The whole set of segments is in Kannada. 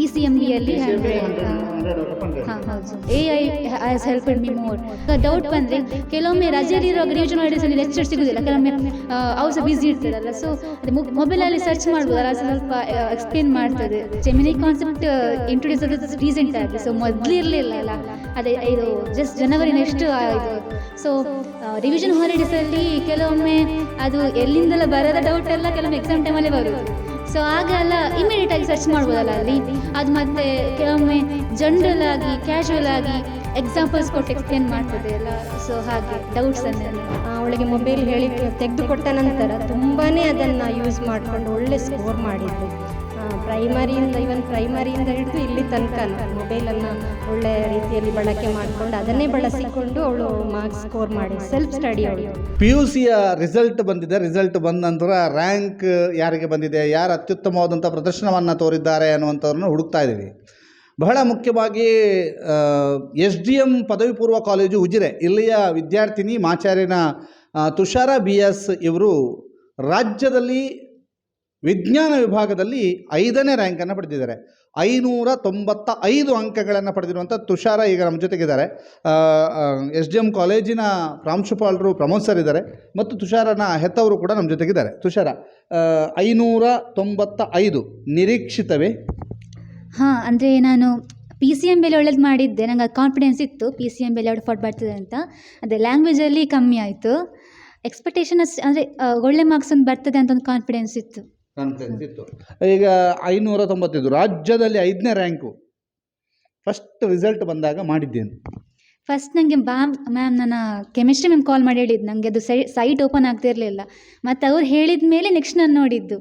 ಪಿ ಸಿ ಎಂ ಬಿಯಲ್ಲಿ ಹಾಂ ಹೌದು. A I has help me more doubt ಬಂದರೆ ಕೆಲವೊಮ್ಮೆ ರಜೆಯಲ್ಲಿರೋ ರಿವಿಷನ್ ಅಲ್ಲಿ ಲೆಕ್ಚರ್ ಸಿಗೋದಿಲ್ಲ. ಕೆಲವೊಮ್ಮೆ ಅವ್ರು ಸಹ ಬ್ಯುಸಿ ಇರ್ತಾರಲ್ಲ. ಸೊ ಅದು ಮೊಬೈಲಲ್ಲಿ ಸರ್ಚ್ ಮಾಡ್ಬೋದಲ್ಲ ಸ್ವಲ್ಪ ಎಕ್ಸ್ಪ್ಲೇನ್ ಮಾಡ್ತದೆ. ಜೆಮಿನಿ ಕಾನ್ಸೆಪ್ಟ್ ಇಂಟ್ರೊಡ್ಯೂಸ್ ಆದದ್ದು ರೀಸೆಂಟ್ ಆಗಿ. ಸೊ ಮೊದಲು ಇರಲಿಲ್ಲ ಅಲ್ಲ. ಅದೇ ಇದು ಜಸ್ಟ್ ಜನವರಿ ನೆಕ್ಸ್ಟ್ ಇದು ಸೊ ರಿವಿಷನ್ ಹಾಲಿಡೇಸಲ್ಲಿ ಕೆಲವೊಮ್ಮೆ ಅದು ಎಲ್ಲಿಂದೆಲ್ಲ ಬರದ ಡೌಟ್ ಎಲ್ಲ ಕೆಲವೊಮ್ಮೆ ಎಕ್ಸಾಮ್ ಟೈಮಲ್ಲೇ ಬರೋದು ಸೊ ಆಗೆಲ್ಲ ಇಮಿಡಿಯೇಟ್ ಆಗಿ ಸರ್ಚ್ ಮಾಡ್ಬೋದಲ್ಲ ಅಲ್ಲಿ? ಅದು ಮತ್ತೆ ಕೆಲವೊಮ್ಮೆ ಜನರಲ್ ಆಗಿ ಕ್ಯಾಶುವಲ್ ಆಗಿ ಎಕ್ಸಾಂಪಲ್ಸ್ ಕೊಟ್ಟು ಎಕ್ಸ್ಪ್ಲೇನ್ ಮಾಡ್ತದೆ ಎಲ್ಲ ಸೊ ಹಾಗೆ ಡೌಟ್ಸ್ ಅನ್ನ ಅವಳಿಗೆ ಮೊಬೈಲ್ ಹೇಳಿ ತೆಗೆದುಕೊಟ್ಟ ನಂತರ ತುಂಬಾ ಅದನ್ನು ಯೂಸ್ ಮಾಡಿಕೊಂಡು ಒಳ್ಳೆ ಸ್ಕೋರ್ ಮಾಡಿದ್ಲು ಪ್ರೈಮರಿಯಿಂದ ಇವನ್ ಪ್ರೈಮರಿಯಿಂದ ಹಿಡಿದು ಇಲ್ಲಿ ತನಕ ಮೊಬೈಲನ್ನು ಒಳ್ಳೆ ರೀತಿಯಲ್ಲಿ ಬಳಕೆ ಮಾಡಿಕೊಂಡು ಅದನ್ನೇ ಬಳಸಿಕೊಂಡು ಅವಳು ಮಾರ್ಕ್ಸ್ ಸ್ಕೋರ್ ಮಾಡಿ ಸೆಲ್ಫ್ ಸ್ಟಡಿ ಅವಳು. ಪಿ ಯು ಸಿಯ ರಿಸಲ್ಟ್ ಬಂದಿದೆ. ರಿಸಲ್ಟ್ ಬಂದ ನಂತರ ರ್ಯಾಂಕ್ ಯಾರಿಗೆ ಬಂದಿದೆ, ಯಾರು ಅತ್ಯುತ್ತಮವಾದಂಥ ಪ್ರದರ್ಶನವನ್ನು ತೋರಿದ್ದಾರೆ ಅನ್ನುವಂಥವ್ರನ್ನ ಹುಡುಕ್ತಾ ಇದ್ದೀವಿ. ಬಹಳ ಮುಖ್ಯವಾಗಿ ಎಸ್ ಡಿ ಎಂ ಪದವಿ ಪೂರ್ವ ಕಾಲೇಜು ಉಜಿರೆ. ಇಲ್ಲಿಯ ವಿದ್ಯಾರ್ಥಿನಿ ಮಾಚಾರ್ಯನ ತುಷಾರ ಬಿ ಎಸ್ ಇವರು ರಾಜ್ಯದಲ್ಲಿ ವಿಜ್ಞಾನ ವಿಭಾಗದಲ್ಲಿ ಐದನೇ ರ್ಯಾಂಕನ್ನು ಪಡೆದಿದ್ದಾರೆ. ಐನೂರ ತೊಂಬತ್ತ ಐದು ಅಂಕಗಳನ್ನು ಪಡೆದಿರುವಂಥ ತುಷಾರ ಈಗ ನಮ್ಮ ಜೊತೆಗಿದ್ದಾರೆ. ಎಸ್ ಡಿ ಎಂ ಕಾಲೇಜಿನ ಪ್ರಾಂಶುಪಾಲರು ಪ್ರಮೋದ್ ಇದ್ದಾರೆ ಮತ್ತು ತುಷಾರನ ಹೆತ್ತವರು ಕೂಡ ನಮ್ಮ ಜೊತೆಗಿದ್ದಾರೆ. ತುಷಾರ ಐನೂರ ತೊಂಬತ್ತ ಐದು ನಿರೀಕ್ಷಿತವೇ? ಹಾಂ, ಅಂದರೆ ನಾನು ಪಿ ಸಿ ಎಂ ಬೆಲೆ ಒಳ್ಳೇದು ಮಾಡಿದ್ದೆ. ನಂಗೆ ಕಾನ್ಫಿಡೆನ್ಸ್ ಇತ್ತು. ಪಿ ಸಿ ಎಂ ಬೆಲೆ ಒಳ್ಳೆ ಫೋಟ್ ಬರ್ತದೆ ಅಂತ. ಅದೇ ಲ್ಯಾಂಗ್ವೇಜಲ್ಲಿ ಕಮ್ಮಿ ಆಯಿತು. ಎಕ್ಸ್ಪೆಕ್ಟೇಷನ್ ಅಷ್ಟು ಅಂದರೆ ಒಳ್ಳೆ ಮಾರ್ಕ್ಸ್ ಒಂದು ಬರ್ತದೆ ಅಂತ ಒಂದು ಕಾನ್ಫಿಡೆನ್ಸ್ ಇತ್ತು. ಕಾನ್ಫಿಡೆನ್ಸ್ ಈಗ ಐನೂರ ತೊಂಬತ್ತೈದು ರಾಜ್ಯದಲ್ಲಿ ಐದನೇ ರ್ಯಾಂಕು ಫಸ್ಟ್ ರಿಸಲ್ಟ್ ಬಂದಾಗ ಮಾಡಿದ್ದೇನೆ. ಫಸ್ಟ್ ನನಗೆ ಮ್ಯಾಮ್ ಮ್ಯಾಮ್ ನನ್ನ ಕೆಮಿಸ್ಟ್ರಿ ಮ್ಯಾಮ್ ಕಾಲ್ ಮಾಡಿ ಹೇಳಿದ್ದು. ನನಗೆ ಅದು ಸೈಟ್ ಓಪನ್ ಆಗ್ತಿರಲಿಲ್ಲ. ಮತ್ತು ಅವ್ರು ಹೇಳಿದ ಮೇಲೆ ನೆಕ್ಸ್ಟ್ ನಾನು ನೋಡಿದ್ದು.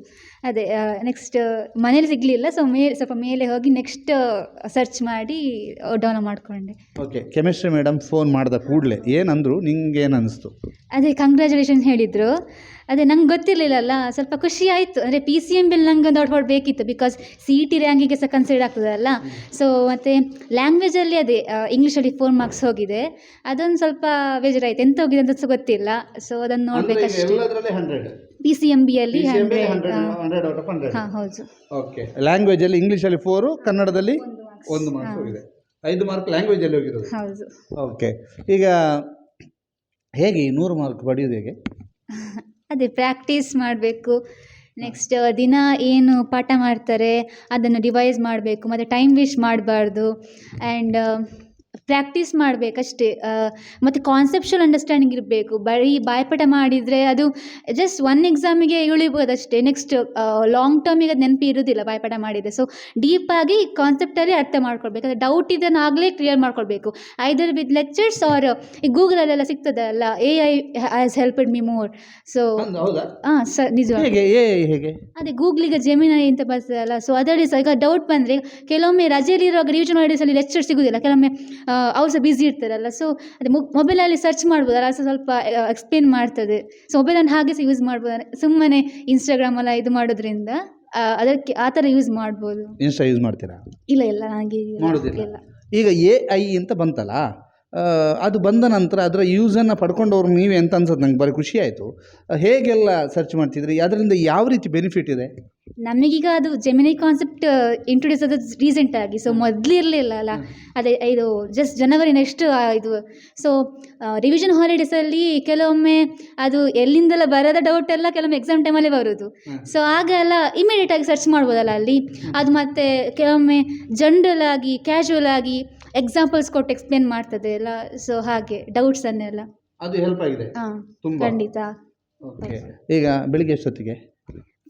ಅದೇ ನೆಕ್ಸ್ಟ್ ಮನೇಲಿ ಸಿಗಲಿಲ್ಲ ಸೊ ಮೇ ಸ್ವಲ್ಪ ಮೇಲೆ ಹೋಗಿ ನೆಕ್ಸ್ಟ್ ಸರ್ಚ್ ಮಾಡಿ ಡೌನ್ಲೋಡ್ ಮಾಡಿಕೊಂಡೆ. ಓಕೆ ಕೆಮಿಸ್ಟ್ರಿ ಮೇಡಮ್ ಫೋನ್ ಮಾಡಿದ ಕೂಡಲೇ ಏನಂದ್ರು ನಿಂಗೆ ಏನು ಅನಿಸ್ತು ಅದೇ ಕಂಗ್ರ್ಯಾಚುಲೇಷನ್ಸ್ ಹೇಳಿದರು. ಅದೇ ನಂಗೆ ಗೊತ್ತಿರಲಿಲ್ಲಲ್ಲ ಸ್ವಲ್ಪ ಖುಷಿ ಆಯಿತು. ಅಂದರೆ ಪಿ ಸಿ ಎಂ ಬಿಲ್ ನಂಗೆ ಒಂದು ಔಟ್ ಬೇಕಿತ್ತು ಬಿಕಾಸ್ ಸಿ ಇ ಟಿ ರ್ಯಾಂಕಿಗೆ ಸಹ ಕನ್ಸಿಡರ್ ಆಗ್ತದಲ್ಲ ಸೊ ಮತ್ತು ಲ್ಯಾಂಗ್ವೇಜಲ್ಲಿ ಅದೇ ಇಂಗ್ಲೀಷಲ್ಲಿ ಫೋರ್ ಮಾರ್ಕ್ಸ್ ಹೋಗಿದೆ. ಅದೊಂದು ಸ್ವಲ್ಪ ಬೇಜಾರಾಯಿತು. ಎಂತ ಹೋಗಿದೆ ಅಂತ ಸಹ ಗೊತ್ತಿಲ್ಲ. ಸೊ ಅದನ್ನು ನೋಡಬೇಕಷ್ಟೇ. P C M ಬಿಯಲ್ಲಿ hundred hundred out of hundred ಹಾಂ ಹೌದು. ಓಕೆ ಲ್ಯಾಂಗ್ವೇಜಲ್ಲಿ ಇಂಗ್ಲೀಷಲ್ಲಿ ಫೋರು ಕನ್ನಡದಲ್ಲಿ ಒಂದು ಮಾರ್ಕ್ ಹೋಗಿದೆ. ಐದು ಮಾರ್ಕ್ ಲ್ಯಾಂಗ್ವೇಜಲ್ಲಿ ಹೋಗಿರೋದು. ಹೌದು. ಓಕೆ ಈಗ ಹೇಗೆ ಈ ನೂರು ಮಾರ್ಕ್ ಪಡೆಯೋದು ಹೇಗೆ? ಅದೇ ಪ್ರಾಕ್ಟೀಸ್ ಮಾಡಬೇಕು. ನೆಕ್ಸ್ಟ್ ದಿನ ಏನು ಪಾಠ ಮಾಡ್ತಾರೆ ಅದನ್ನು ರಿವೈಸ್ ಮಾಡಬೇಕು ಮತ್ತು ಟೈಮ್ ವೇಸ್ಟ್ ಮಾಡಬಾರ್ದು. ಆ್ಯಂಡ್ ಪ್ರಾಕ್ಟೀಸ್ ಮಾಡಬೇಕಷ್ಟೇ. ಮತ್ತು ಕಾನ್ಸೆಪ್ಷುವಲ್ ಅಂಡರ್ಸ್ಟ್ಯಾಂಡಿಂಗ್ ಇರಬೇಕು. ಬರೀ ಬಾಯ್ಪಾಠ ಮಾಡಿದರೆ ಅದು ಜಸ್ಟ್ ಒನ್ ಎಕ್ಸಾಮಿಗೆ ಇಳಿಬೋದು ಅಷ್ಟೇ ನೆಕ್ಸ್ಟ್ ಲಾಂಗ್ ಟರ್ಮಿಗೆ ಅದು ನೆನಪು ಇರೋದಿಲ್ಲ ಬಾಯ್ಪಾಠ ಮಾಡಿದರೆ. ಸೊ ಡೀಪಾಗಿ ಕಾನ್ಸೆಪ್ಟಲ್ಲಿ ಅರ್ಥ ಮಾಡ್ಕೊಳ್ಬೇಕು. ಅದು ಡೌಟ್ ಇದನ್ನು ಆಗಲೇ ಕ್ಲಿಯರ್ ಮಾಡ್ಕೊಳ್ಬೇಕು. ಐದರ್ ವಿತ್ ಲೆಕ್ಚರ್ಸ್ ಆರ್ ಈ ಗೂಗಲಲ್ಲೆಲ್ಲ ಸಿಗ್ತದಲ್ಲ A I has helped me more so ಹಾಂ ಸರ್ ನಿಜ ಅದೇ ಗೂಗ್ಲಿಗೆ ಜೆಮಿನೈ ಅಂತ ಬರ್ತದಲ್ಲ. ಸೊ ಅದರಲ್ಲಿ ಸಹ ಈಗ ಡೌಟ್ ಬಂದರೆ ಕೆಲವೊಮ್ಮೆ ರಜೆಯಲ್ಲಿರುವಾಗ ರಿವಿಷನ್ ಹಾಲಿಡೇಸಲ್ಲಿ ಲೆಕ್ಚರ್ ಸಿಗೋದಿಲ್ಲ. ಕೆಲವೊಮ್ಮೆ ಅವ್ರು ಸಹ ಬ್ಯುಸಿ ಇರ್ತಾರಲ್ಲ. ಸೊ ಅದೇ ಮೊಬೈಲಲ್ಲಿ ಸರ್ಚ್ ಮಾಡ್ಬೋದಲ್ಲ ಸಹ ಸ್ವಲ್ಪ ಎಕ್ಸ್ಪ್ಲೇನ್ ಮಾಡ್ತದೆ. ಸೊ ಮೊಬೈಲನ್ನು ಹಾಗೆ ಸಹ ಯೂಸ್ ಮಾಡ್ಬೋದು ಸುಮ್ಮನೆ ಇನ್ಸ್ಟಾಗ್ರಾಮ್ ಎಲ್ಲ ಇದು ಮಾಡೋದ್ರಿಂದ ಅದಕ್ಕೆ ಆ ಥರ ಯೂಸ್ ಮಾಡ್ಬೋದು. ಇನ್ಸ್ಟಾ ಯೂಸ್ ಮಾಡ್ತೀರಾ? ಇಲ್ಲ ಇಲ್ಲ ನನಗೆ ಇಲ್ಲ. ಈಗ ಎ ಐ ಅಂತ ಬಂತಲ್ಲ ಅದು ಬಂದ ನಂತರ ಅದರ ಯೂಸನ್ನು ಪಡ್ಕೊಂಡವ್ರು ನೀವೇ ಅಂತ ಅನ್ಸುತ್ತೆ ನಂಗೆ ಬರೀ ಖುಷಿ ಆಯಿತು. ಹೇಗೆಲ್ಲ ಸರ್ಚ್ ಮಾಡ್ತಿದ್ರಿ? ಅದರಿಂದ ಯಾವ ರೀತಿ ಬೆನಿಫಿಟ್ ಇದೆ? ನಮಗೀಗ ಅದು ಜೆಮಿನಿ ಕಾನ್ಸೆಪ್ಟ್ ಇಂಟ್ರೊಡ್ಯೂಸ್ ಆದ ರೀಸೆಂಟ್ ಆಗಿ ಸೊ ಮೊದಲು ಇರಲಿಲ್ಲ ಅಲ್ಲ? ಅದೇ ಇದು ಜಸ್ಟ್ ಜನವರಿ ನೆಕ್ಸ್ಟ್ ಇದು ಸೊ ರಿವಿಷನ್ ಹಾಲಿಡೇಸಲ್ಲಿ ಕೆಲವೊಮ್ಮೆ ಅದು ಎಲ್ಲಿಂದೆಲ್ಲ ಬರದ ಡೌಟ್ ಎಲ್ಲ ಕೆಲವೊಮ್ಮೆ ಎಕ್ಸಾಮ್ ಟೈಮಲ್ಲೇ ಬರೋದು. ಸೊ ಆಗೆಲ್ಲ ಇಮಿಡಿಯೇಟ್ ಆಗಿ ಸರ್ಚ್ ಮಾಡ್ಬೋದಲ್ಲ ಅಲ್ಲಿ? ಅದು ಮತ್ತೆ ಕೆಲವೊಮ್ಮೆ ಜನರಲ್ ಆಗಿ ಕ್ಯಾಶುವಲ್ ಆಗಿ ಎಕ್ಸಾಂಪಲ್ಸ್ ಕೊಟ್ಟು ಎಕ್ಸ್ಪ್ಲೇನ್ ಮಾಡ್ತದೆ ಎಲ್ಲ ಸೊ ಹಾಗೆ ಡೌಟ್ಸ್ ಅನ್ನೆಲ್ಲ. ಅದು ಹೆಲ್ಪ್ ಆಗಿದೆ. ಹಾಂ ತುಂಬಾ. ಖಂಡಿತ. ಓಕೆ ಈಗ ಬೆಳಿಗ್ಗೆ ಎಷ್ಟೊತ್ತಿಗೆ?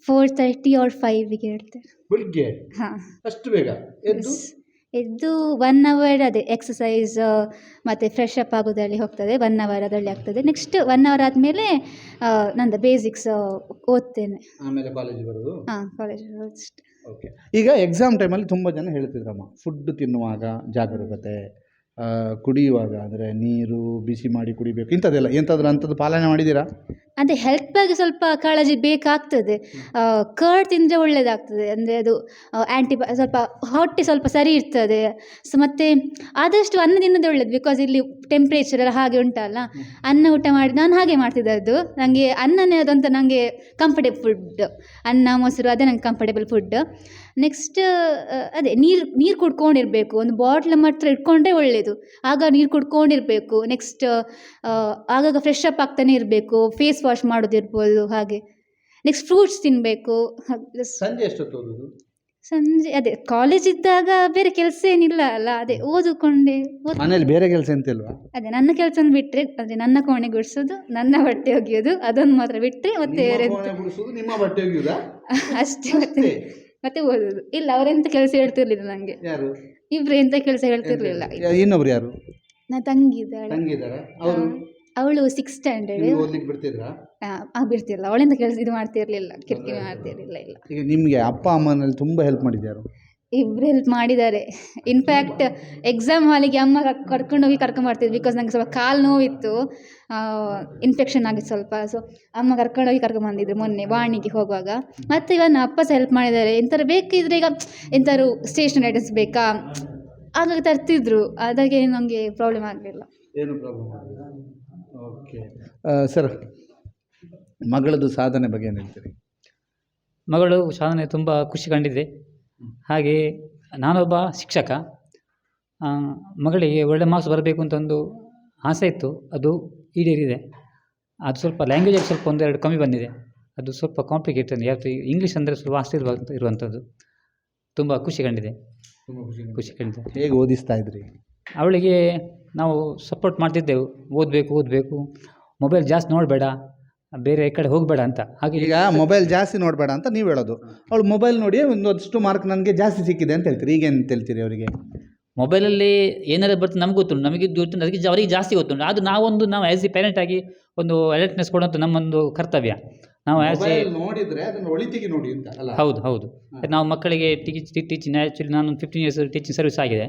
ಫೋರ್ ತರ್ಟಿ ಆರ್ ಫೈವಿಗೆ ಹೇಳ್ತಾರೆ ಬೆಳಿಗ್ಗೆ? ಹಾಂ. ಅಷ್ಟು ಬೇಗ? ಎದ್ದು? ಎದ್ದು ಒನ್ ಅವರ್ ಅದೇ ಎಕ್ಸಸೈಸ್ ಮತ್ತು ಫ್ರೆಶ್ ಅಪ್ ಆಗೋದ್ರಲ್ಲಿ ಹೋಗ್ತದೆ ಒನ್ ಅವರ್ ಅದರಲ್ಲಿ ಆಗ್ತದೆ. ನೆಕ್ಸ್ಟ್ ಒನ್ ಅವರ್ ಆದಮೇಲೆ ನಂದು ಬೇಸಿಕ್ಸ್ ಓದ್ತೇನೆ. ಆಮೇಲೆ ಕಾಲೇಜ್ ಬರೋದು? ಹಾಂ ಕಾಲೇಜ್ ಅಷ್ಟೇ. ಓಕೆ ಈಗ ಎಕ್ಸಾಮ್ ಟೈಮಲ್ಲಿ ತುಂಬ ಜನ ಹೇಳ್ತಿದ್ರಮ್ಮ ಫುಡ್ ತಿನ್ನುವಾಗ ಜಾಗರೂಕತೆ ಕುಡಿಯುವಾಗ, ಅಂದರೆ ನೀರು, ಬಿಸಿ ಮಾಡಿ ಕುಡಿಬೇಕು, ಇಂಥದ್ದೆಲ್ಲ. ಎಂಥದ್ರ ಅಂಥದ್ದು ಪಾಲನೆ ಮಾಡಿದ್ದೀರಾ? ಅಂದರೆ ಹೆಲ್ತ್ ಬಗ್ಗೆ ಸ್ವಲ್ಪ ಕಾಳಜಿ ಬೇಕಾಗ್ತದೆ. ಕರ್ಡ್ ತಿಂದರೆ ಒಳ್ಳೆಯದಾಗ್ತದೆ ಅಂದರೆ ಅದು ಆ್ಯಂಟಿ ಸ್ವಲ್ಪ ಹೊಟ್ಟೆ ಸ್ವಲ್ಪ ಸರಿ ಇರ್ತದೆ. ಸೊ ಮತ್ತು ಆದಷ್ಟು ಅನ್ನ ತಿನ್ನೋದು ಒಳ್ಳೇದು ಬಿಕಾಸ್ ಇಲ್ಲಿ ಟೆಂಪ್ರೇಚರ್ ಎಲ್ಲ ಹಾಗೆ ಉಂಟಲ್ಲ. ಅನ್ನ ಊಟ ಮಾಡಿ, ನಾನು ಹಾಗೆ ಮಾಡ್ತಿದ್ದದ್ದು. ನನಗೆ ಅನ್ನನೇ ಅದಂತ ನನಗೆ ಕಂಫರ್ಟೇಬಲ್ ಫುಡ್ ಅನ್ನ, ಮೊಸರು, ಅದೇ ನಂಗೆ ಕಂಫರ್ಟೇಬಲ್ ಫುಡ್ ನೆಕ್ಸ್ಟ್ ಅದೇ ನೀರು ನೀರು ಕುಡ್ಕೊಂಡಿರಬೇಕು. ಒಂದು ಬಾಟ್ಲ್ ಮಾತ್ರ ಇಟ್ಕೊಂಡ್ರೆ ಒಳ್ಳೆಯದು ಆಗ ನೀರು ಕುಡ್ಕೊಂಡಿರಬೇಕು. ನೆಕ್ಸ್ಟ್ ಆಗಾಗ ಫ್ರೆಶ್ ಅಪ್ ಆಗ್ತಾನೆ ಇರಬೇಕು. ಫೇಸ್ ವಾಶ್ ಮಾಡೋದಿರ್ಬೋದು ಹಾಗೆ. ನೆಕ್ಸ್ಟ್ ಫ್ರೂಟ್ಸ್ ತಿನ್ನಬೇಕು ಸಂಜೆ ಎಷ್ಟೊತ್ತು ಸಂಜೆ ಅದೇ ಕಾಲೇಜ್ ಇದ್ದಾಗ ಬೇರೆ ಕೆಲಸ ಏನಿಲ್ಲ ಅಲ್ಲ ಅದೇ ಓದಿಕೊಂಡೆ. ಓದ್ ಮನೇಲಿ ಬೇರೆ ಕೆಲಸ ಎಂತಿಲ್ವಾ? ಅದೇ ನನ್ನ ಕೆಲಸ ಬಿಟ್ಟರೆ ಅದೇ ನನ್ನ ಕೋಣೆ ಗುಡಿಸೋದು ನನ್ನ ಬಟ್ಟೆ ಒಗೆಯೋದು ಅದೊಂದು ಮಾತ್ರ ಬಿಟ್ಟರೆ ಮತ್ತೆ ಬೇರೆ ಗುಡಿಸೋದು ನಿಮ್ಮ ಬಟ್ಟೆ ಒಗೆಯುವುದಾ ಅಷ್ಟೇ ಮತ್ತೆ. ಮತ್ತೆ ಓದೋದು ಇಲ್ಲ ಅವರೆಂತ ಕೆಲಸ ಹೇಳ್ತಿರ್ಲಿಲ್ಲ ನನಗೆ ಯಾರು? ಇಬ್ರು ಎಂತ ಕೆಲಸ ಹೇಳ್ತಿರ್ಲಿಲ್ಲ. ಇನ್ನೊಬ್ರು ಯಾರು? ನಾ ತಂಗಿ ಇದ್ದಾಳೆ ಅವರು? ಅವಳು ಸಿಕ್ಸ್ ಸ್ಟ್ಯಾಂಡರ್ಡ್ ನಿಮ್ಗೆ ಓದ್ಲಿಕ್ಕೆ ಬಿಡ್ತಿದ್ರಾ? ಬಿಡ್ತಿರ್ಲಿಲ್ಲ. ಅವಳಿಂದ ಕೆಲಸ ಇದು ಮಾಡ್ತಿರ್ಲಿಲ್ಲ ಕಿರಿಕಿರಿ ಮಾಡ್ತಿರ್ಲಿಲ್ಲ ಇಲ್ಲ. ಈಗ ನಿಮಗೆ ಅಪ್ಪ ಅಮ್ಮನಲ್ಲಿ ತುಂಬ ಹೆಲ್ಪ್ ಮಾಡಿದ್ಯಾರು? ಇಬ್ರು ಹೆಲ್ಪ್ ಮಾಡಿದ್ದಾರೆ. ಇನ್ಫ್ಯಾಕ್ಟ್ ಎಕ್ಸಾಮ್ ಹಾಲಿಗೆ ಅಮ್ಮ ಕರ್ಕೊಂಡೋಗಿ ಕರ್ಕೊಂಬರ್ತಿದ್ರು ಬಿಕಾಸ್ ನನಗೆ ಸ್ವಲ್ಪ ಕಾಲು ನೋವಿತ್ತು. ಇನ್ಫೆಕ್ಷನ್ ಆಗಿತ್ತು ಸ್ವಲ್ಪ. ಸೊ ಅಮ್ಮ ಕರ್ಕೊಂಡೋಗಿ ಕರ್ಕೊಂಬಂದಿದ್ರು ಮೊನ್ನೆ ವಾಣಿಗೆ ಹೋಗುವಾಗ. ಮತ್ತು ಇವನ್ ಅಪ್ಪ ಸಹ ಹೆಲ್ಪ್ ಮಾಡಿದ್ದಾರೆ. ಎಂಥರು ಬೇಕಿದ್ರೆ ಈಗ ಎಂಥರು ಸ್ಟೇಷನರಿ ಐಟಮ್ಸ್ ಬೇಕಾ? ಆಗ ತರ್ತಿದ್ರು. ಅದಾಗೆ ನನಗೆ ಪ್ರಾಬ್ಲಮ್ ಆಗಲಿಲ್ಲ. ಏನು ಪ್ರಾಬ್ಲಮ್ ಓಕೆ ಸರ್ ಮಗಳದ್ದು ಸಾಧನೆ ಬಗ್ಗೆ ಏನು ಹೇಳ್ತೀರಿ? ಮಗಳು ಸಾಧನೆ ತುಂಬ ಖುಷಿ ಕಂಡಿದೆ. ಹಾಗೆ ನಾನೊಬ್ಬ ಶಿಕ್ಷಕ ಮಗಳಿಗೆ ಒಳ್ಳೆ ಮಾರ್ಕ್ಸ್ ಬರಬೇಕು ಅಂತ ಒಂದು ಆಸೆ ಇತ್ತು. ಅದು ಈಡೇರಿದೆ. ಅದು ಸ್ವಲ್ಪ ಲ್ಯಾಂಗ್ವೇಜಲ್ಲಿ ಸ್ವಲ್ಪ ಒಂದೆರಡು ಕಮ್ಮಿ ಬಂದಿದೆ. ಅದು ಸ್ವಲ್ಪ ಕಾಂಪ್ಲಿಕೇಟೆಡ್ ಯಾಕೆ ಇಂಗ್ಲೀಷ್ ಅಂದರೆ ಸ್ವಲ್ಪ ಆಸೆ ಇರುವ ಇರುವಂಥದ್ದು ತುಂಬ ಖುಷಿ ಕಂಡಿದೆ. ತುಂಬ ಖುಷಿ ಖುಷಿ ಕಂಡಿದೆ. ಹೇಗೆ ಓದಿಸ್ತಾ ಇದ್ರಿ? ಅವಳಿಗೆ ನಾವು ಸಪೋರ್ಟ್ ಮಾಡ್ತಿದ್ದೆವು. ಓದಬೇಕು ಓದಬೇಕು. ಮೊಬೈಲ್ ಜಾಸ್ತಿ ನೋಡಬೇಡ. ಬೇರೆ ಕಡೆ ಹೋಗಬೇಡ ಅಂತ. ಹಾಗೆ ಈಗ ಮೊಬೈಲ್ ಜಾಸ್ತಿ ನೋಡಬೇಡ ಅಂತ ನೀವು ಹೇಳೋದು. ಅವಳು ಮೊಬೈಲ್ ನೋಡಿ ಒಂದಷ್ಟು ಮಾರ್ಕ್ ನನಗೆ ಜಾಸ್ತಿ ಸಿಕ್ಕಿದೆ ಅಂತ ಹೇಳ್ತೀರಿ. ಈಗೇನು ಹೇಳ್ತೀರಿ ಅವರಿಗೆ? ಮೊಬೈಲಲ್ಲಿ ಏನಾದ್ರೂ ಬರ್ತದೆ ನಮ್ಗೆ ಗೊತ್ತುಂಟು. ನಮಗೆ ಗೊತ್ತುಂಟು ಅದಕ್ಕೆ ಜ- ಅವರಿಗೆ ಜಾಸ್ತಿ ಗೊತ್ತುಂಟು. ಅದು ನಾವೊಂದು ನಾವು ಆ್ಯಸ್ ಎ ಪೇರೆಂಟ್ ಆಗಿ ಒಂದು ಅಲರ್ಟ್ನೆಸ್ ಕೊಡುವಂಥ ನಮ್ಮೊಂದು ಕರ್ತವ್ಯ. ನಾವು ಆ್ಯಸ್ ಎ ನೋಡಿದ್ರೆ ಅದನ್ನು ಒಳಿತಿಗೆ ನೋಡಿ ಅಂತ ಅಲ್ಲ? ಹೌದು ಹೌದು. ನಾವು ಮಕ್ಕಳಿಗೆ ಟೀಚ್ ಟೀಚಿಂಗ್ ಆ್ಯಕ್ಚುಲಿ ನಾನು ಫಿಫ್ಟೀನ್ ಇಯರ್ಸ್ ಟೀಚಿಂಗ್ ಸರ್ವಿಸ್ ಆಗಿದೆ.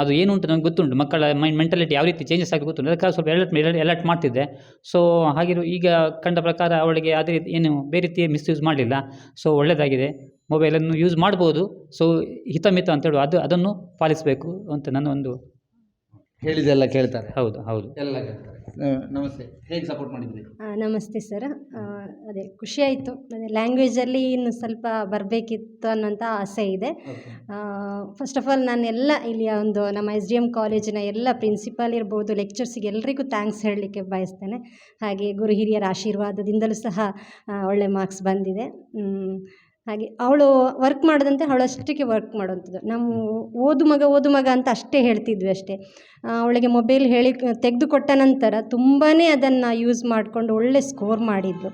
ಅದು ಏನು ಅಂತ ನನಗೆ ಗೊತ್ತುಂಟು. ಮಕ್ಕಳ ಮೈಂಡ್ ಮೆಂಟಾಲಿಟಿ ಯಾವ ರೀತಿ ಚೇಂಜಸ್ ಆಗಿ ಗೊತ್ತುಂಟು. ಅದಕ್ಕೆ ಸ್ವಲ್ಪ ಎಲರ್ಟ್ ಅಲರ್ಟ್ ಮಾಡ್ತಿದ್ದೆ. ಸೊ ಹಾಗಿರೋ ಈಗ ಕಂಡ ಪ್ರಕಾರ ಅವಳಿಗೆ ಅದೇ ರೀತಿ ಏನು ಬೇರೆ ರೀತಿ ಮಿಸ್ಯೂಸ್ ಮಾಡಲಿಲ್ಲ. ಸೊ ಒಳ್ಳೆಯದಾಗಿದೆ ಮೊಬೈಲನ್ನು ಯೂಸ್ ಮಾಡ್ಬೋದು. ಸೊ ಹಿತಮಿತ ಅಂತ ಹೇಳುವ ಅದು ಅದನ್ನು ಪಾಲಿಸಬೇಕು ಅಂತ ನನ್ನ ಒಂದು ಹೇಳಿದೆಲ್ಲ ಕೇಳ್ತಾರೆ. ಹೌದು ಹೌದು. ಎಲ್ಲ ಕೇಳ್ತಾರೆ. ನಮಸ್ತೆ. ಹೇಗೆ ಸಪೋರ್ಟ್ ಮಾಡಿದ್ರಿ? ಆ, ನಮಸ್ತೆ ಸರ್. ಆ, ಅದೇ ಖುಷಿ ಆಯಿತು. ಅದೇ ಲ್ಯಾಂಗ್ವೇಜಲ್ಲಿ ಇನ್ನು ಸ್ವಲ್ಪ ಬರಬೇಕಿತ್ತು ಅನ್ನೋಂಥ ಆಸೆ ಇದೆ. ಫಸ್ಟ್ ಆಫ್ ಆಲ್ ನಾನು ಎಲ್ಲ ಇಲ್ಲಿಯ ಒಂದು ನಮ್ಮ ಎಸ್ ಡಿ ಎಂ ಕಾಲೇಜಿನ ಎಲ್ಲ ಪ್ರಿನ್ಸಿಪಾಲ್ ಇರ್ಬೋದು ಲೆಕ್ಚರ್ಸಿಗೆ ಎಲ್ಲರಿಗೂ ಥ್ಯಾಂಕ್ಸ್ ಹೇಳಲಿಕ್ಕೆ ಬಯಸ್ತೇನೆ. ಹಾಗೆ ಗುರು ಹಿರಿಯರ ಆಶೀರ್ವಾದದಿಂದಲೂ ಸಹ ಆ, ಒಳ್ಳೆ ಮಾರ್ಕ್ಸ್ ಬಂದಿದೆ. ಮ್, ಹಾಗೆ ಅವಳು ವರ್ಕ್ ಮಾಡಿದಂತೆ ಅವಳಷ್ಟಕ್ಕೆ ವರ್ಕ್ ಮಾಡುವಂಥದ್ದು. ನಾವು ಓದು ಮಗ ಓದು ಮಗ ಅಂತ ಅಷ್ಟೇ ಹೇಳ್ತಿದ್ವಿ ಅಷ್ಟೇ. ಅವಳಿಗೆ ಮೊಬೈಲ್ ಹೇಳಿ ತೆಗೆದುಕೊಟ್ಟ ನಂತರ ತುಂಬಾ ಅದನ್ನು ಯೂಸ್ ಮಾಡಿಕೊಂಡು ಒಳ್ಳೆ ಸ್ಕೋರ್ ಮಾಡಿದ್ಲು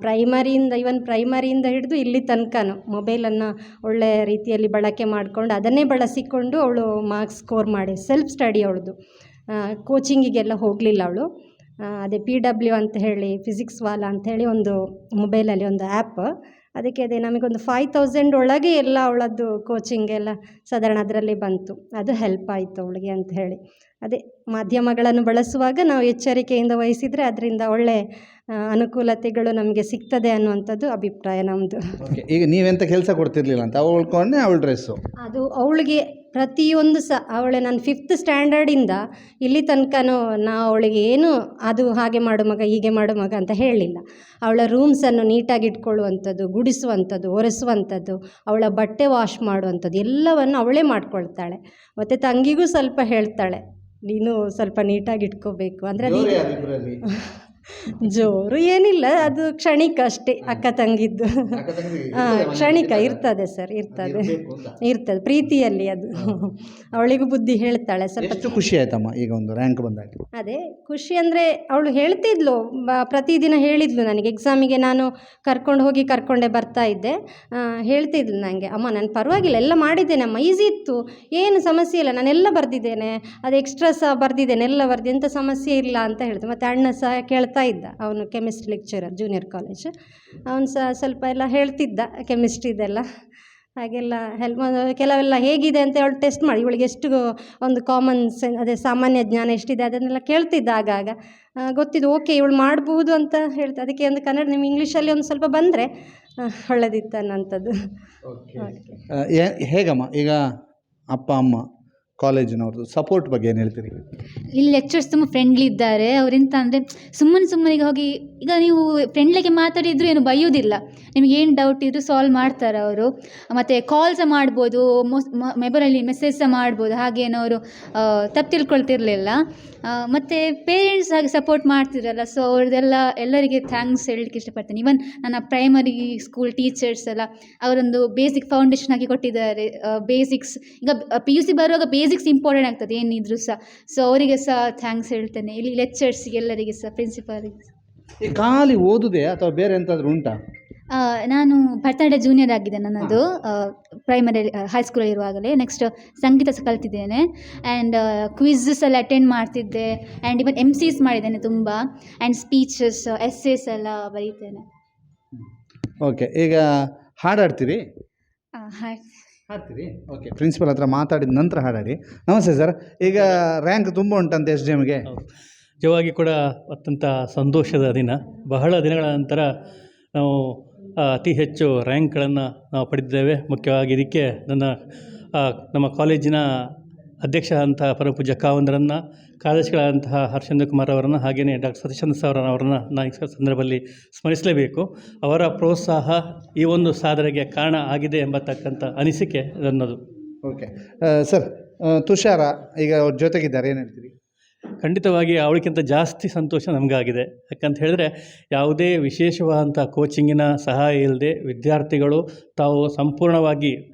ಪ್ರೈಮರಿಯಿಂದ ಇವನ್ ಪ್ರೈಮರಿಯಿಂದ ಹಿಡಿದು ಇಲ್ಲಿ ತನಕನೂ ಮೊಬೈಲನ್ನು ಒಳ್ಳೆ ರೀತಿಯಲ್ಲಿ ಬಳಕೆ ಮಾಡಿಕೊಂಡು ಅದನ್ನೇ ಬಳಸಿಕೊಂಡು ಅವಳು ಮಾರ್ಕ್ಸ್ ಸ್ಕೋರ್ ಮಾಡಿ ಸೆಲ್ಫ್ ಸ್ಟಡಿ ಅವಳದು. ಕೋಚಿಂಗಿಗೆಲ್ಲ ಹೋಗಲಿಲ್ಲ ಅವಳು. ಅದೇ ಪಿ ಡಬ್ಲ್ಯೂ ಅಂತ ಹೇಳಿ ಫಿಸಿಕ್ಸ್ ವಾಲಾ ಅಂತ ಹೇಳಿ ಒಂದು ಮೊಬೈಲಲ್ಲಿ ಒಂದು ಆ್ಯಪ್ ಅದಕ್ಕೆ ಅದೇ ನಮಗೊಂದು ಫೈವ್ ತೌಸಂಡ್ ಒಳಗೆ ಎಲ್ಲ ಅವಳದ್ದು ಕೋಚಿಂಗ್ ಎಲ್ಲ ಸಾಧಾರಣ ಅದರಲ್ಲಿ ಬಂತು. ಅದು ಹೆಲ್ಪ್ ಆಯಿತು ಅವಳಿಗೆ ಅಂತ ಹೇಳಿ. ಅದೇ ಮಾಧ್ಯಮಗಳನ್ನು ಬಳಸುವಾಗ ನಾವು ಎಚ್ಚರಿಕೆಯಿಂದ ವಹಿಸಿದರೆ ಅದರಿಂದ ಒಳ್ಳೆ ಆ, ಅನುಕೂಲತೆಗಳು ನಮಗೆ ಸಿಗ್ತದೆ ಅನ್ನುವಂಥದ್ದು ಅಭಿಪ್ರಾಯ ನಮ್ಮದು ಓಕೆ ಈಗ ನೀವೆಂತ ಕೆಲಸ ಕೊಡ್ತಿರ್ಲಿಲ್ಲ ಅಂತ ಅವಳು ಉಳ್ಕೊಂಡೆ ಅವಳ ಡ್ರೆಸ್ಸು ಅದು ಅವಳಿಗೆ ಪ್ರತಿಯೊಂದು ಸಹ ಅವಳೆ ನಾನು ಫಿಫ್ತ್ ಸ್ಟ್ಯಾಂಡರ್ಡಿಂದ ಇಲ್ಲಿ ತನಕನೂ ನಾ ಅವಳಿಗೆ ಏನು ಅದು ಹಾಗೆ ಮಾಡು ಮಗ ಹೀಗೆ ಮಾಡು ಮಗ ಅಂತ ಹೇಳಲಿಲ್ಲ ಅವಳ ರೂಮ್ಸನ್ನು ನೀಟಾಗಿ ಇಟ್ಕೊಳ್ಳುವಂಥದ್ದು ಗುಡಿಸುವಂಥದ್ದು ಒರೆಸುವಂಥದ್ದು ಅವಳ ಬಟ್ಟೆ ವಾಶ್ ಮಾಡುವಂಥದ್ದು ಎಲ್ಲವನ್ನು ಅವಳೇ ಮಾಡ್ಕೊಳ್ತಾಳೆ. ಮತ್ತು ತಂಗಿಗೂ ಸ್ವಲ್ಪ ಹೇಳ್ತಾಳೆ ನೀನು ಸ್ವಲ್ಪ ನೀಟಾಗಿ ಇಟ್ಕೋಬೇಕು. ಅಂದರೆ ಅದು ಜೋರೇ ಏನಿಲ್ಲ ಅದು ಕ್ಷಣಿಕ ಅಷ್ಟೇ ಅಕ್ಕ ತಂಗಿದ್ದು. ಹಾಂ ಕ್ಷಣಿಕ ಇರ್ತದೆ. ಸರ್ ಇರ್ತದೆ. ಇರ್ತದೆ ಪ್ರೀತಿಯಲ್ಲಿ ಅದು. ಅವಳಿಗೂ ಬುದ್ಧಿ ಹೇಳ್ತಾಳೆ ಸ್ವಲ್ಪ ಖುಷಿ ಆಯ್ತಮ್ಮ ಈಗ ಒಂದು ರ್ಯಾಂಕ್ ಬಂದಾಗ? ಅದೇ ಖುಷಿ ಅಂದರೆ ಅವಳು ಹೇಳ್ತಿದ್ಲು ಪ್ರತಿದಿನ ಹೇಳಿದ್ಲು ನನಗೆ. ಎಕ್ಸಾಮಿಗೆ ನಾನು ಕರ್ಕೊಂಡು ಹೋಗಿ ಕರ್ಕೊಂಡೆ ಬರ್ತಾ ಇದ್ದೆ. ಹೇಳ್ತಿದ್ಲು ನನಗೆ ಅಮ್ಮ ನಾನು ಪರವಾಗಿಲ್ಲ ಎಲ್ಲ ಮಾಡಿದ್ದೇನೆ ಅಮ್ಮ ಈಸಿ ಇತ್ತು. ಏನು ಸಮಸ್ಯೆ ಇಲ್ಲ ನಾನೆಲ್ಲ ಬರ್ದಿದ್ದೇನೆ. ಅದು ಎಕ್ಸ್ಟ್ರಾ ಸಹ ಬರ್ದಿದ್ದೇನೆ ಎಲ್ಲ ಬರ್ದು ಎಂಥ ಸಮಸ್ಯೆ ಇಲ್ಲ ಅಂತ ಹೇಳ್ದೆ. ಮತ್ತೆ ಅಣ್ಣ ಸಹ ಕೇಳ್ತಾ ಇದ್ದ. ಅವನು ಕೆಮಿಸ್ಟ್ರಿ ಲೆಕ್ಚರರ್ ಜೂನಿಯರ್ ಕಾಲೇಜ್ ಅವನು ಸಹ ಸ್ವಲ್ಪ ಎಲ್ಲ ಹೇಳ್ತಿದ್ದ ಕೆಮಿಸ್ಟ್ರಿದೆಲ್ಲ ಹಾಗೆಲ್ಲ ಹೆಲ್ಪ್ ಕೆಲವೆಲ್ಲ ಹೇಗಿದೆ ಅಂತ ಹೇಳಿ ಟೆಸ್ಟ್ ಮಾಡಿ. ಇವಳಿಗೆ ಎಷ್ಟು ಒಂದು ಕಾಮನ್ ಸೆನ್ ಅದೇ ಸಾಮಾನ್ಯ ಜ್ಞಾನ ಎಷ್ಟಿದೆ ಅದನ್ನೆಲ್ಲ ಕೇಳ್ತಿದ್ದ ಆಗಾಗ. ಗೊತ್ತಿದ್ದು ಓಕೆ ಇವಳು ಮಾಡ್ಬೋದು ಅಂತ ಹೇಳ್ತಾ ಅದಕ್ಕೆ ಒಂದು ಕನ್ನಡ ನಿಮ್ಮ ಇಂಗ್ಲೀಷಲ್ಲಿ ಒಂದು ಸ್ವಲ್ಪ ಬಂದರೆ ಒಳ್ಳೆದಿತ್ತು ಅನ್ನೋಂಥದ್ದು ಹೇಗಮ್ಮ? ಈಗ ಅಪ್ಪ ಅಮ್ಮ ಕಾಲೇಜಿನವ್ರದ್ದು ಸಪೋರ್ಟ್ ಬಗ್ಗೆ ಏನು ಹೇಳ್ತೀರಿ? ಇಲ್ಲಿ ಲೆಕ್ಚರ್ಸ್ ತುಂಬ ಫ್ರೆಂಡ್ಲಿ ಇದ್ದಾರೆ. ಅವರೆಂತ ಅಂದರೆ ಸುಮ್ಮನೆ ಸುಮ್ಮನೆ ಈಗ ಹೋಗಿ, ಈಗ ನೀವು ಫ್ರೆಂಡ್ಲಿಗೆ ಮಾತಾಡಿದ್ರು ಏನು ಬೈಯೋದಿಲ್ಲ. ನಿಮ್ಗೆ ಏನು ಡೌಟ್ ಇದ್ದರೂ ಸಾಲ್ವ್ ಮಾಡ್ತಾರೆ ಅವರು. ಮತ್ತು ಕಾಲ್ ಸಹ ಮಾಡ್ಬೋದು ಮೊಸ್ ಮೊಬೈಲಲ್ಲಿ ಮೆಸೇಜ್ ಸಹ ಮಾಡ್ಬೋದು. ಹಾಗೇನೋ ಅವರು ತಪ್ಪು ತಿಳ್ಕೊಳ್ತಿರ್ಲಿಲ್ಲ. ಮತ್ತು ಪೇರೆಂಟ್ಸ್ ಹಾಗೆ ಸಪೋರ್ಟ್ ಮಾಡ್ತಿರಲ್ಲ. ಸೊ ಅವ್ರದ್ದೆಲ್ಲ ಎಲ್ಲರಿಗೆ ಥ್ಯಾಂಕ್ಸ್ ಹೇಳಲಿಕ್ಕೆ ಇಷ್ಟಪಡ್ತೇನೆ. ಇವನ್ ನನ್ನ ಪ್ರೈಮರಿ ಸ್ಕೂಲ್ ಟೀಚರ್ಸ್ ಎಲ್ಲ ಅವರೊಂದು ಬೇಸಿಕ್ ಫೌಂಡೇಶನ್ ಆಗಿ ಕೊಟ್ಟಿದ್ದಾರೆ. ಬೇಸಿಕ್ಸ್ ಈಗ ಪಿ ಯು ಸಿ ಬರುವಾಗ ಬೇಸಿಕ್ಸ್ ಇಂಪಾರ್ಟೆಂಟ್ ಆಗ್ತದೆ ಏನಿದ್ರು ಸಹ. ಸೊ ಅವರಿಗೆ ಸಹ ಥ್ಯಾಂಕ್ಸ್ ಹೇಳ್ತೇನೆ. ಇಲ್ಲಿ ಲೆಕ್ಚರ್ಸ್ಗೆ ಎಲ್ಲರಿಗೆ ಸಹ ಪ್ರಿನ್ಸಿಪಾಲಿಗೆ ಈ ಖಾಲಿ ಓದುದೇ ಅಥವಾ ಬೇರೆ ಎಂತಾದ್ರೂ ಉಂಟಾ? ನಾನು ಭರತನಾಟ್ಯ ಜೂನಿಯರ್ ಆಗಿದೆ ನನ್ನದು. ಪ್ರೈಮರಿ ಹೈಸ್ಕೂಲಲ್ಲಿ ಇರುವಾಗಲೇ. ನೆಕ್ಸ್ಟ್ ಸಂಗೀತ ಸಹ ಕಲ್ತಿದ್ದೇನೆ. ಆ್ಯಂಡ್ ಕ್ವಿಝಸ್ ಎಲ್ಲ ಅಟೆಂಡ್ ಮಾಡ್ತಿದ್ದೆ. ಆ್ಯಂಡ್ ಇವನ್ ಎಂ ಸಿಸ್ ಮಾಡಿದ್ದೇನೆ ತುಂಬ. ಆ್ಯಂಡ್ ಸ್ಪೀಚಸ್ ಎಸ್ಸೇಸ್ ಎಲ್ಲ ಬರೀತೇನೆ. ಓಕೆ ಈಗ ಹಾಡಾಡ್ತೀರಿ? ಹಾಯ್ ಹಾಡ್ತೀರಿ? ಓಕೆ ಪ್ರಿನ್ಸಿಪಲ್ ಹತ್ರ ಮಾತಾಡಿದ ನಂತರ ಹಾಡಾಡಿ. ನಮಸ್ತೆ ಸರ್ ಈಗ ರ್ಯಾಂಕ್ ತುಂಬ ಉಂಟಂತೆ ಎಸ್ ಡಿ ಎಮ್ಗೆ ನಿಜವಾಗಿ ಕೂಡ ಅತ್ಯಂತ ಸಂತೋಷದ ದಿನ. ಬಹಳ ದಿನಗಳ ನಂತರ ನಾವು ಅತಿ ಹೆಚ್ಚು ರ್ಯಾಂಕ್ಗಳನ್ನು ನಾವು ಪಡೆದಿದ್ದೇವೆ. ಮುಖ್ಯವಾಗಿ ಇದಕ್ಕೆ ನನ್ನ ನಮ್ಮ ಕಾಲೇಜಿನ ಅಧ್ಯಕ್ಷ ಅಂತ ಪರಮಪೂಜ್ಯ ಕಾವಂದರನ್ನು ಕಾರ್ಯದರ್ಶಿಗಳಾದಂತಹ ಹರ್ಷೇಂದ್ರ ಕುಮಾರ್ ಅವರನ್ನು ಹಾಗೆಯೇ ಡಾಕ್ಟರ್ ಸತೀಶ್ ಅವರನ್ನು ನಾನು ಈ ಸಂದರ್ಭದಲ್ಲಿ ಸ್ಮರಿಸಲೇಬೇಕು. ಅವರ ಪ್ರೋತ್ಸಾಹ ಈ ಒಂದು ಸಾಧನೆಗೆ ಕಾರಣ ಆಗಿದೆ ಎಂಬತಕ್ಕಂಥ ಅನಿಸಿಕೆ ನನ್ನದು. ಓಕೆ. ಸರ್ ತುಷಾರ ಈಗ ಅವ್ರ ಜೊತೆಗಿದ್ದಾರೆ ಏನು ಹೇಳ್ತೀರಿ? ಖಂಡಿತವಾಗಿ ಅವಳಿಗಿಂತ ಜಾಸ್ತಿ ಸಂತೋಷ ನಮಗಾಗಿದೆ. ಯಾಕಂತ ಹೇಳಿದ್ರೆ ಯಾವುದೇ ವಿಶೇಷವಾದಂಥ ಕೋಚಿಂಗಿನ ಸಹಾಯ ಇಲ್ಲದೆ ವಿದ್ಯಾರ್ಥಿಗಳು ತಾವು ಸಂಪೂರ್ಣವಾಗಿ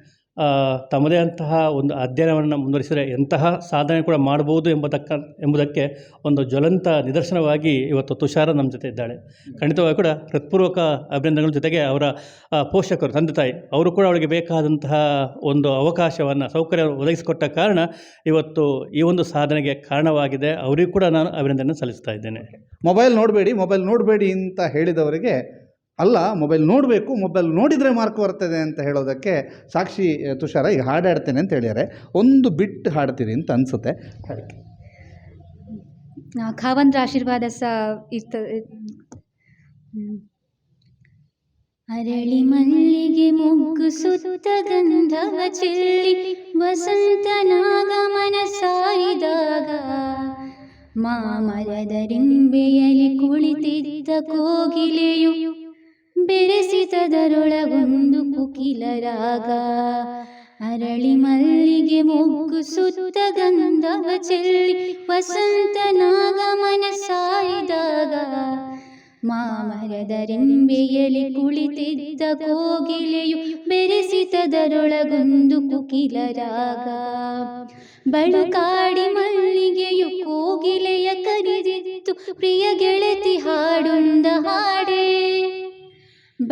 ತಮ್ಮದೇ ಅಂತಹ ಒಂದು ಅಧ್ಯಯನವನ್ನು ಮುಂದುವರಿಸಿದರೆ ಎಂತಹ ಸಾಧನೆ ಕೂಡ ಮಾಡ್ಬೋದು ಎಂಬತಕ್ಕ, ಎಂಬುದಕ್ಕೆ ಒಂದು ಜ್ವಲಂತ ನಿದರ್ಶನವಾಗಿ ಇವತ್ತು ತುಷಾರ ನಮ್ಮ ಜೊತೆ ಇದ್ದಾಳೆ. ಖಂಡಿತವಾಗಿ ಕೂಡ ಹೃತ್ಪೂರ್ವಕ ಅಭಿನಂದನೆಗಳ ಜೊತೆಗೆ ಅವರ ಪೋಷಕರು, ತಂದೆ ತಾಯಿ, ಅವರು ಕೂಡ ಅವಳಿಗೆ ಬೇಕಾದಂತಹ ಒಂದು ಅವಕಾಶವನ್ನು, ಸೌಕರ್ಯ ಒದಗಿಸಿಕೊಟ್ಟ ಕಾರಣ ಇವತ್ತು ಈ ಒಂದು ಸಾಧನೆಗೆ ಕಾರಣವಾಗಿದೆ. ಅವರಿಗೂ ಕೂಡ ನಾನು ಅಭಿನಂದನೆ ಸಲ್ಲಿಸ್ತಾ ಇದ್ದೇನೆ. ಮೊಬೈಲ್ ನೋಡಬೇಡಿ ಮೊಬೈಲ್ ನೋಡಬೇಡಿ ಅಂತ ಹೇಳಿದವರಿಗೆ ಅಲ್ಲ ಮೊಬೈಲ್ ನೋಡಬೇಕು ಮೊಬೈಲ್ ನೋಡಿದರೆ ಮಾರ್ಕ್ ಬರ್ತದೆ ಅಂತ ಹೇಳೋದಕ್ಕೆ ಸಾಕ್ಷಿ ತುಷಾರ ಈಗ ಹಾಡಾಡ್ತೇನೆ ಅಂತ ಹೇಳ್ಯಾರೆ. ಒಂದು ಬಿಟ್ಟು ಹಾಡ್ತೀರಿ ಅಂತ ಅನಿಸುತ್ತೆ. ಹಾಡಿ ಖಾವಂದ್ರ ಆಶೀರ್ವಾದ ಸಹ ಅರಳಿ ಮಲ್ಲಿಗೆ ಮೊಗ್ಗು ಸುತ್ತ ಗಂಧವ ಚೆಲ್ಲಿ ವಸಂತನಾಗಮನ ಸಾರಿದಾಗ ಮಾಮರದ ರಿಂಬೆಯಲ್ಲಿ ಕುಳಿತಿದ್ದ ಕೋಗಿಲೆಯು ಬೆರೆಸಿತದರೊಳಗೊಂದು ಕುಕಿಲ ರಾಗ ಅರಳಿ ಮಲ್ಲಿಗೆ ಮೊಗ್ಗು ಸುತ್ತ ಗಂಧವ ಚೆಲ್ಲಿ ವಸಂತನಾಗಮನ ಮನಸಾಯಿದಾಗ ಮಾಮರದ ರೆಂಬೆಯಲ್ಲಿ ಕುಳಿತಿದ್ದ ಕೋಗಿಲೆಯು ಬೆರೆಸಿತದರೊಳಗೊಂದು ಕುಕಿಲ ರಾಗ ಬಳುಕಾಡಿ ಮಲ್ಲಿಗೆಯು ಕೋಗಿಲೆಯ ಕರೆದಿತ್ತು ಪ್ರಿಯ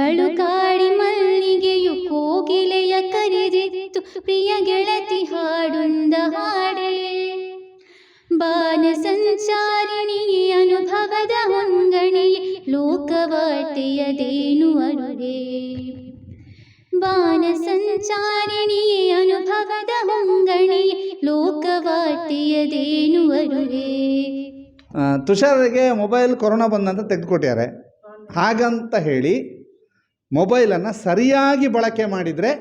ಬಳುಕಾಡಿ ಮಲ್ಲಿಗೆಯು ಕೋಗಿಲೆಯ ಕರೆದಿತ್ತು. ಪ್ರಿಯ ಗೆಳತಿ ಹಾಡುಂದ ಹಾಡೇ. ಬಾನ ಸಂಚಾರಿಣಿ ಅನುಭವದ ಹೊಂಗಣಿಯೇ ಲೋಕವಾರ್ತೆಯದೇನು ಅರುವೆ? ಬಾನ ಸಂಚಾರಿಣಿಯೇ ಅನುಭವದ ಹೊಂಗಣಿ ಲೋಕವಾರ್ತೆಯದೇನು ಅರುವೆ? ಆ, ತುಷಾರಿಗೆ ಮೊಬೈಲ್ ಕೊರೋನಾ ಬಂದಂತ ತೆಗೆದುಕೊಟ್ಟಾರೆ ಹಾಗಂತ ಹೇಳಿ ಮೊಬೈಲನ್ನು ಸರಿಯಾಗಿ ಬಳಕೆ ಮಾಡಿದರೆ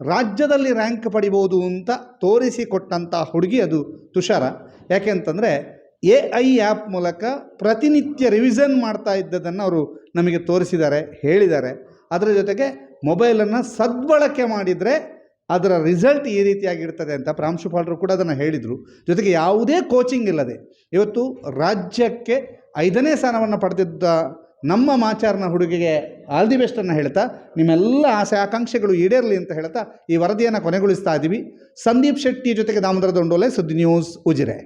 ರಾಜ್ಯದಲ್ಲಿ ರ್ಯಾಂಕ್ ಪಡಿಬೋದು ಅಂತ ತೋರಿಸಿಕೊಟ್ಟಂಥ ಹುಡುಗಿ ಅದು ತುಷಾರ. ಯಾಕೆ ಅಂತಂದರೆ ಎ ಐ ಆ್ಯಪ್ ಮೂಲಕ ಪ್ರತಿನಿತ್ಯ ರಿವಿಷನ್ ಮಾಡ್ತಾ ಇದ್ದದನ್ನು ಅವರು ನಮಗೆ ತೋರಿಸಿದ್ದಾರೆ, ಹೇಳಿದ್ದಾರೆ. ಅದರ ಜೊತೆಗೆ ಮೊಬೈಲನ್ನು ಸದ್ಬಳಕೆ ಮಾಡಿದರೆ ಅದರ ರಿಸಲ್ಟ್ ಈ ರೀತಿಯಾಗಿರ್ತದೆ ಅಂತ ಪ್ರಾಂಶುಪಾಲರು ಕೂಡ ಅದನ್ನು ಹೇಳಿದರು. ಜೊತೆಗೆ ಯಾವುದೇ ಕೋಚಿಂಗ್ ಇಲ್ಲದೆ ಇವತ್ತು ರಾಜ್ಯಕ್ಕೆ ಐದನೇ ಸ್ಥಾನವನ್ನು ಪಡೆದಿದ್ದ ನಮ್ಮ ಮಾಚಾರನ ಹುಡುಗಿಗೆ ಆಲ್ ದಿ ಬೆಸ್ಟನ್ನು ಹೇಳ್ತಾ, ನಿಮ್ಮೆಲ್ಲ ಆಸೆ, ಆಕಾಂಕ್ಷೆಗಳು ಈಡೇರಲಿ ಅಂತ ಹೇಳ್ತಾ ಈ ವರದಿಯನ್ನು ಕೊನೆಗೊಳಿಸ್ತಾ ಇದ್ದೀವಿ ಸಂದೀಪ್ ಶೆಟ್ಟಿ ಜೊತೆಗೆ ದಾಮೋದರ ದೊಂಡೋಲೆ, ಸುದ್ದಿ ನ್ಯೂಸ್ ಉಜಿರೆ.